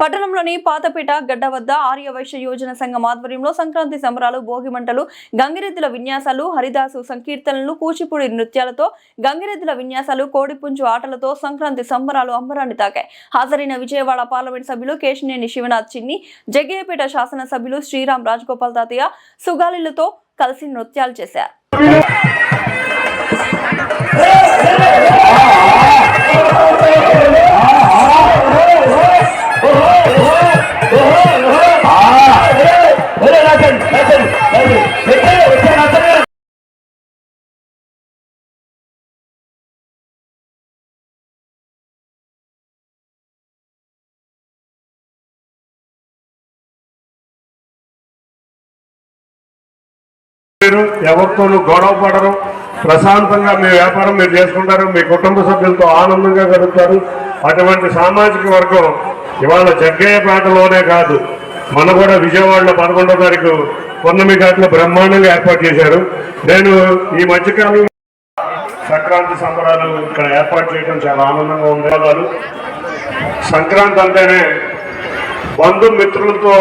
పట్టణంలోని పాతపేట గడ్డ వద్ద ఆర్యవైశ్య యోజన సంఘం ఆధ్వర్యంలో సంక్రాంతి సంబరాలు భోగి మంటలు గంగిరెద్దుల విన్యాసాలు హరిదాసు సంకీర్తనలు కూచిపూడి నృత్యాలతో గంగిరెద్దుల విన్యాసాలు కోడిపుంజు ఆటలతో సంక్రాంతి సంబరాలు అంబరాన్ని తాకాయి. హాజరైన విజయవాడ పార్లమెంట్ సభ్యులు కేశినేని శివనాథ్ చిన్ని జగ్గయ్యపేట శాసనసభ్యులు శ్రీరామ్ రాజగోపాల్ తాతయ్య సుగాలిలతో కలిసి నృత్యాలు చేశారు. మీరు ఎవరితోనూ గొడవ పడరు. ప్రశాంతంగా మీ వ్యాపారం మీరు చేసుకుంటారు మీ కుటుంబ సభ్యులతో ఆనందంగా గడుపుతారు. అటువంటి సామాజిక వర్గం ఇవాళ జగ్గయ్యపేటలోనే కాదు మన కూడా విజయవాడలో పదకొండో తారీఖు పొన్నమి ఘాట్లో బ్రహ్మాండంగా ఏర్పాటు చేశారు. నేను ఈ మధ్యకాలంలో సంక్రాంతి సంబరాలు ఇక్కడ ఏర్పాటు చేయడం చాలా ఆనందంగా ఉండేవాళ్ళు సంక్రాంతి అంటేనే బంధుమిత్రులతో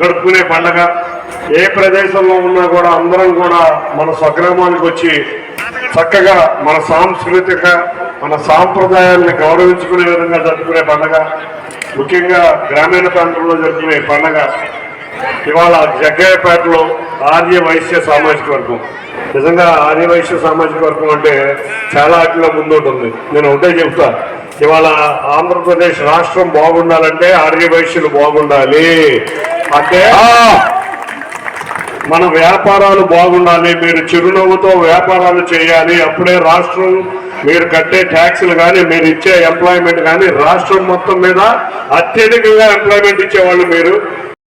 గడుపుకునే పండగ. ఏ ప్రదేశంలో ఉన్నా కూడా అందరం కూడా మన స్వగ్రామానికి వచ్చి చక్కగా మన సాంస్కృతిక మన సాంప్రదాయాల్ని గౌరవించుకునే విధంగా జరుపుకునే పండగ ముఖ్యంగా గ్రామీణ ప్రాంతంలో జరుపుకునే పండగ. ఇవాళ జగ్గయ్యపేటలో ఆర్య వైశ్య సామాజిక వర్గం. నిజంగా ఆర్య వైశ్య సామాజిక వర్గం అంటే చాలా అట్లా ముందుంటుంది నేను ఒకటే చెప్తా. ఇవాళ ఆంధ్రప్రదేశ్ రాష్ట్రం బాగుండాలంటే ఆర్య వైశ్యులు బాగుండాలి. అంటే మన వ్యాపారాలు బాగుండాలి మీరు చిరునవ్వుతో వ్యాపారాలు చేయాలి అప్పుడే రాష్ట్రం మీరు కట్టే ట్యాక్సులు కానీ మీరు ఇచ్చే ఎంప్లాయ్మెంట్ కానీ రాష్ట్రం మొత్తం మీద అత్యధికంగా ఎంప్లాయ్మెంట్ ఇచ్చేవాళ్ళు మీరు.